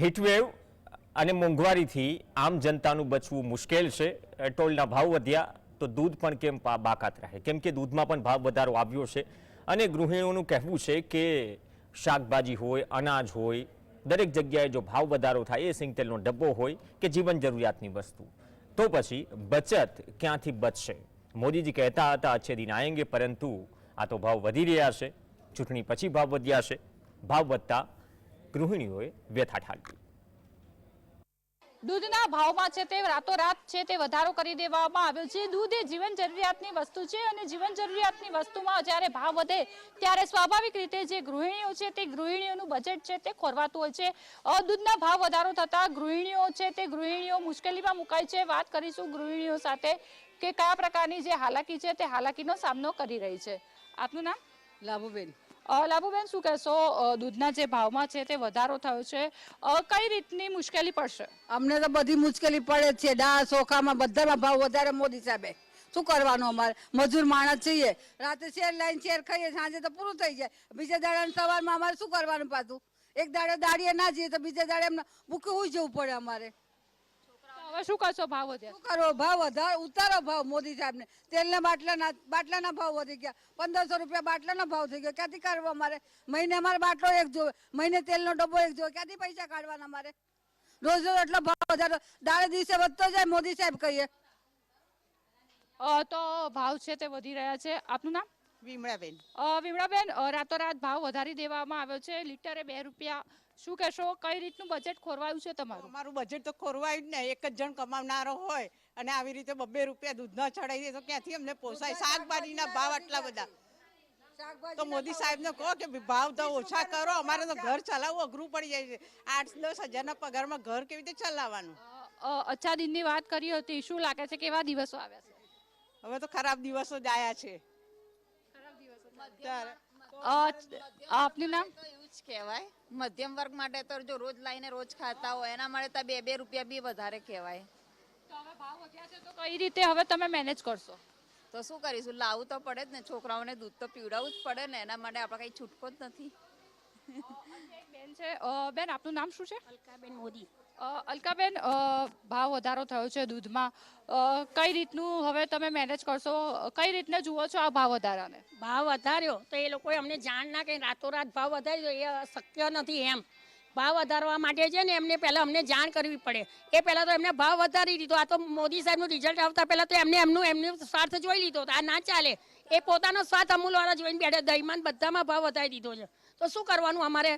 Heatwave અને મોંઘવારીથી આમ જનતાનું બચવું મુશ્કેલ છે. ટોલના ભાવ વધ્યા તો દૂધ પણ કેમ બાકાત રહે? કેમ કે દૂધમાં પણ ભાવ વધારો આવ્યો છે. અને ગૃહિણીઓનું કહેવું છે કે શાકભાજી હોય, અનાજ હોય, દરેક જગ્યાએ જો ભાવ વધારો થાય, એ સિંગતેલનો ડબ્બો હોય કે જીવન જરૂરિયાતની વસ્તુ. તો પછી બચત ક્યાંથી બચશે? મોદીજી કહેતા હતા અચ્છે દિન આએંગે પરંતુ આ તો ભાવ વધી રહ્યા છે. ચૂંટણી પછી ભાવ વધ્યા છે. ભાવ વધતા ગૃહિણીઓએ વ્યથા ઠાલવી. દૂધના ભાવમાં છે તે રાતોરાત છે તે વધારો કરી દેવામાં આવ્યો છે. દૂધ એ જીવન જરૂરિયાતની વસ્તુ છે અને જીવન જરૂરિયાતની વસ્તુમાં જ્યારે ભાવ વધે ત્યારે સ્વાભાવિક રીતે જે ગૃહિણીઓ છે તે ગૃહિણીઓનું બજેટ છે તે ખોરવાતું હોય છે. અ, દૂધના ભાવ વધારો થતા ગૃહિણીઓ છે તે ગૃહિણીઓ મુશ્કેલીમાં મુકાય છે. વાત કરીશું ગૃહિણીઓ સાથે કે કયા પ્રકારની જે હાલાકી છે તે હાલાકીનો સામનો કરી રહી છે. આપનું નામ? લાભુબેન. લાભુબેન શું કહેશો? દૂધના જે ભાવમાં છે તે વધારો થયો છે. કઈ રીતની મુશ્કેલી પડશે? અમને તો બધી મુશ્કેલી પડે છે. દાળ ચોખામાં બધામાં ભાવ વધારે મોદી સાહેબે. શું કરવાનું અમારે? મજૂર માણસ છીએ. રાતે શેર લાઈન શેર ખાઈએ, સાંજે તો પૂરું થઈ જાય. બીજા દાડા સવારમાં અમારે શું કરવાનું પાછું? એક દાડે દાડીએ ના જઈએ તો બીજા દાડે એમને ભૂખે હોઈ જવું પડે અમારે. હવે શું કરશો ભાવ વધ્યા? શું કરો ભાવ વધારો? ઉતારો ભાવ મોદી સાહેબને. તેલના બાટલાના બાટલાના ભાવ વધી ગયા. પંદરસો રૂપિયા બાટલાનો ભાવ થઈ ગયો. ક્યાંથી કાઢવો અમારે? મહિને અમારે બાટલો એક જોવે. મહિને તેલનો ડબ્બો એક જોવે. ક્યાંથી પૈસા કાઢવાના અમારે? રોજ રોજ એટલો ભાવ વધારો. દાડે દિવસે વધતો જાય મોદી સાહેબ કહીએ. તો ભાવ છે તે વધી રહ્યા છે. આપનું નામ? વિમળાબેન. અ, વિમળાબેન રાતોરાત ભાવ વધારી દેવામાં આવ્યો છે. લીટરે બે રૂપિયા. શું કહેશો? કઈ રીતનું બજેટ ખોરવાયું છે તમારું? અમારું બજેટ તો ખોરવાયું જ ને. એક જ જણ કમાવનારો હોય અને આવી રીતે બબ્બે રૂપિયા દૂધ ના ચડાવી દે તો ક્યાંથી અમને પોસાય? શાકભાજીના ભાવ આટલા બધા. તો મોદી સાહેબને કહો કે ભઈ ભાવ તો ઓછા કરો. અમારે તો ઘર ચલાવવું અઘરું પડી જાય છે. આઠ દસ હજારના પગારમાં ઘર કેવી રીતે ચલાવવાનું? અચ્છા દિનની વાત કરી હતી. શું લાગે છે કેવા દિવસો આવ્યા છે? હવે તો ખરાબ દિવસો જ આયા છે. આપનું નામ? એવું જ કહેવાય. મધ્યમ વર્ગ માટે તો જો રોજ લાઈને રોજ ખાતા હોય એના માટે તો બે બે રૂપિયા બી વધારે કહેવાય. તો હવે ભાવ વધ્યા છે તો કઈ રીતે હવે તમે મેનેજ કરશો? તો શું કરીશું? લાવવું તો પડે જ ને છોકરાઓને દૂધ તો પીવડાવવું જ પડે ને એના માટે આપણે કઈ છૂટકો જ નથી. બેન છે. બેન આપનું નામ શું છે? અલકાબેન મોદી. અલકાબેન ભાવ વધારો થયો છે દૂધમાં. કઈ રીતનું હવે તમે મેનેજ કરશો? કઈ રીતને જુઓ છો આ ભાવ વધારાને? ભાવ વધાર્યો તો એ લોકોએ અમને જાણ ના કે રાતોરાત ભાવ વધાર્યો એ શક્ય નથી એમ. ભાવ વધારવા માટે છે ને એમને પહેલાં અમને જાણ કરવી પડે. એ પહેલાં તો એમને ભાવ વધારી દીધો. આ તો મોદી સાહેબનું રિઝલ્ટ આવતા પહેલાં તો એમને એમનું એમનું સ્વાર્થ જોઈ લીધો આ ના ચાલે. એ પોતાનો સ્વાર્થ અમૂલવાળા જોઈને બેઠા દહીમાન બધામાં ભાવ વધારી દીધો છે. તો શું કરવાનું અમારે?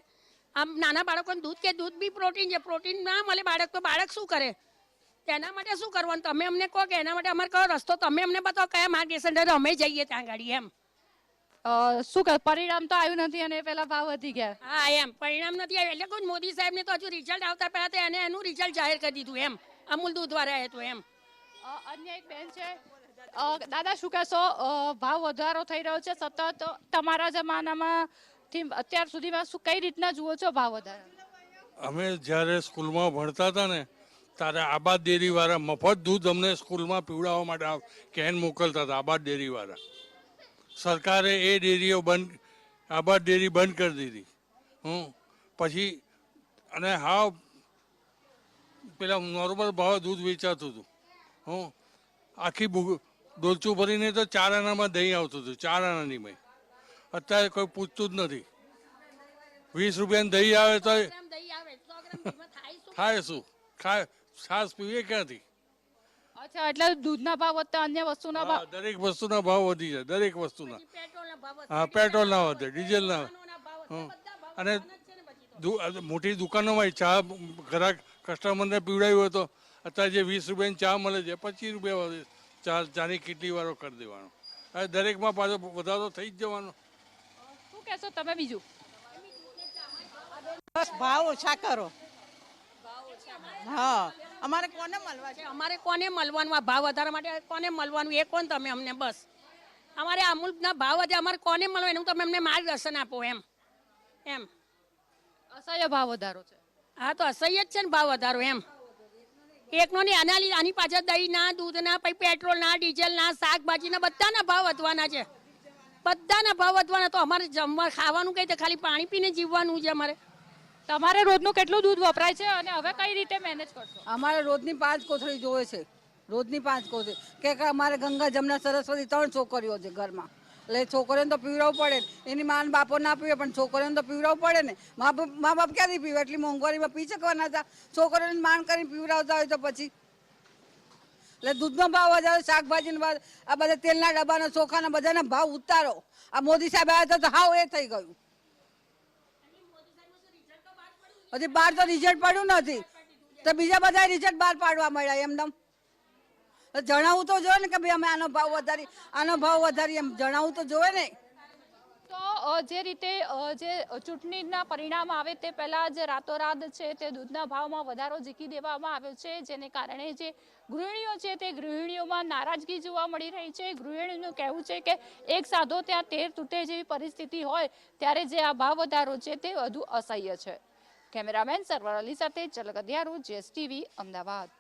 આમ નાના બાળકોને દૂધ કે દૂધ બી પ્રોટીન છે. પ્રોટીન ના મળે બાળક તો બાળક શું કરે? તેના માટે શું કરવાનું? તમે અમને કહો કે એના માટે અમારે કયો રસ્તો? તમે અમને બતાવો કયા માર્ગદર્શન અમે જઈએ ત્યાં ગાડી એમ. શું કહે પરિણામ તો આવ્યું નથી અને પેલા ભાવ વધી ગયા. હા એમ. પરિણામ નથી આવ્યું. એટલે કોઈ મોદી સાહેબને તો હજુ રિઝલ્ટ આવતા પહેલા તો એને એનું રિઝલ્ટ જાહેર કરી દીધું એમ. અમૂલ દૂધ દ્વારા હતું એમ અન્ય એક બેન છે. દાદા શું કહેશો? ભાવ વધારો થઈ રહ્યો છે. સતત તમારા જમાનામાં થી અત્યાર સુધીમાં શું કઈ રીતના જુઓ છો ભાવ વધારા અમે જ્યારે સ્કૂલમાં ભણતા હતા ને, ત્યારે આબાદ ડેરીવાળા મફત દૂધ અમને સ્કૂલમાં પીવડાવવા માટે કેન મોકલતા હતા, આબાદ ડેરીવાળા. સરકારે એ ડેરીઓ બંધ, આબાદ ડેરી બંધ કરી દીધી. હું પછી, અને હા પેલા નોર્મલ ભાવે દૂધ વેચાતું હતું. હું આખી ડોલચું ભરીને તો ચાર આનામાં દહીં આવતું હતું, ચાર આનાની મેં. અત્યારે કોઈ પૂછતું જ નથી. વીસ રૂપિયાની દહીં આવે તો થાય શું? ખાય છાસ પીવે ક્યાંથી? અચ્છા એટલે દૂધના ભાવ વધતા અન્ય વસ્તુના ભાવ હા, દરેક વસ્તુના ભાવ વધી જાય દરેક વસ્તુના. હા પેટ્રોલના વધે ડીઝલના. હં. અને મોટી દુકાનોમાં ચા ગ્રાહક કસ્ટમરને પીવડાવ્યું હોય તો અત્યારે જે વીસ રૂપિયાની ચા મળે છે પચીસ રૂપિયા વધે. ચા ચાની કેટલી વારો કરી દેવાનો. હવે દરેકમાં પાછો વધારો થઈ જ જવાનો. શું કહેશો તમે બીજું? બસ ભાવ ઓછા કરો. હા અમારે કોને મળવા છે? અમારે કોને મળવાનું? આ ભાવ વધારવા માટે કોને મળવાનું? એ કોણ તમે અમને બસ. અમારે અમૂલના ભાવ વધે અમારે કોને મળવા? એનું તમે અમને માર્ગદર્શન આપો એમ. એમ. અસહ્ય ભાવ વધારો છે. હા તો અસહ્ય જ છે ને ભાવ વધારો એમ. એકનો ને આના લીધે આની પાછળ દહીં ના દૂધ દૂધના પછી પેટ્રોલના શાકભાજી શાકભાજીના બધાના ભાવ વધવાના છે. બધાના ભાવ વધવાના તો અમારે જમવા ખાવાનું કઈ તો ખાલી પાણી પીને જીવવાનું છે અમારે. તમારે રોજનું કેટલું દૂધ વપરાય છે અને હવે કઈ રીતે મેનેજ કરશો? અમારે રોજની પાંચ કોથળી જોવે છે. રોજની પાંચ કોથળી. કે કે અમારે ગંગા જમના સરસ્વતી ત્રણ છોકરીઓ છે ઘરમાં. એટલે છોકરીઓને તો પીવડાવવું પડે ને. એની માન બાપો ના પીવે પણ છોકરીઓને તો પીવડાવવું પડે ને. મા બાપ મા બાપ ક્યાંથી પીવે? એટલી મોંઘવારીમાં પી શકવાના હતા. છોકરીઓને માન કરીને પીવડાવતા હોય તો પછી એટલે દૂધનો ભાવ વધારો શાકભાજીનો ભાવ આ બધા તેલના ડબ્બાના ચોખાના બધાના ભાવ ઉતારો. આ મોદી સાહેબ આવ્યા તો હાવ એ થઈ ગયું. હજી બહાર તો રિઝલ્ટ પડ્યું નથી. તો બીજા બધા રિઝલ્ટ બહાર પાડવા મળ્યા એમનેમ જણાવું તો જોઈએ ને કે ભાઈ અમે આનો ભાવ વધારી આનો ભાવ વધારી એમ. જણાવવું તો જોઈએ ને. તો અ, જે રીતે જે ચૂંટણીના પરિણામ આવે તે પહેલાં જે રાતોરાત છે તે દૂધના ભાવમાં વધારો ઝીકી દેવામાં આવ્યો છે, જેને કારણે જે ગૃહિણીઓ છે તે ગૃહિણીઓમાં નારાજગી જોવા મળી રહી છે. ગૃહિણીનું કહેવું છે કે એક સાધો ત્યાં તેર તૂટે જેવી પરિસ્થિતિ હોય ત્યારે જે આ ભાવ વધારો છે તે વધુ અસહ્ય છે. કેમેરામેન સરવર અલી સાથે ચલકદિયારું જેએસટીવી, અમદાવાદ.